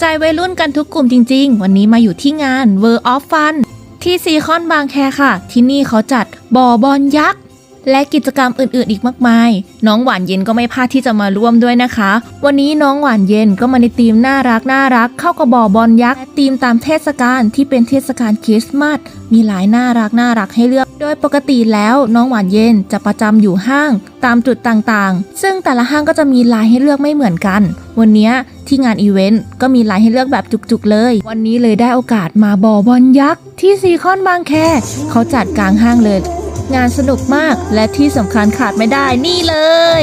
ใจวัยรุ่นกันทุกกลุ่มจริง ๆ วันนี้มาอยู่ที่งาน World of Fun ที่ซีคอนบางแคค่ะ ที่นี่เขาจัดบ่อบอลยักษ์ และกิจกรรมอื่นๆ อีกมากมาย น้องหวานเย็นก็ไม่พลาดที่จะมาร่วมด้วยนะคะ วันนี้น้องหวานเย็นก็มาในธีมน่ารักน่ารัก เข้ากับบ่อบอลยักษ์และธีมตามเทศกาลที่เป็นเทศกาลคริสต์มาสมีหลายน่ารักน่ารักให้เลือก โดยปกติแล้วน้องหวานเย็นจะประจำอยู่ห้าง ตามจุดต่างๆ ซึ่งแต่ละห้างก็จะมีลายให้เลือกไม่เหมือนกัน วันนี้ที่งานอีเวนต์ก็มีลายให้เลือกแบบจุกๆเลย วันนี้เลยได้โอกาสมาบอบอลยักษ์ที่ซีคอนบางแคเขาจัดกลางห้างเลย งานสนุกมากและที่สำคัญขาดไม่ได้นี่เลย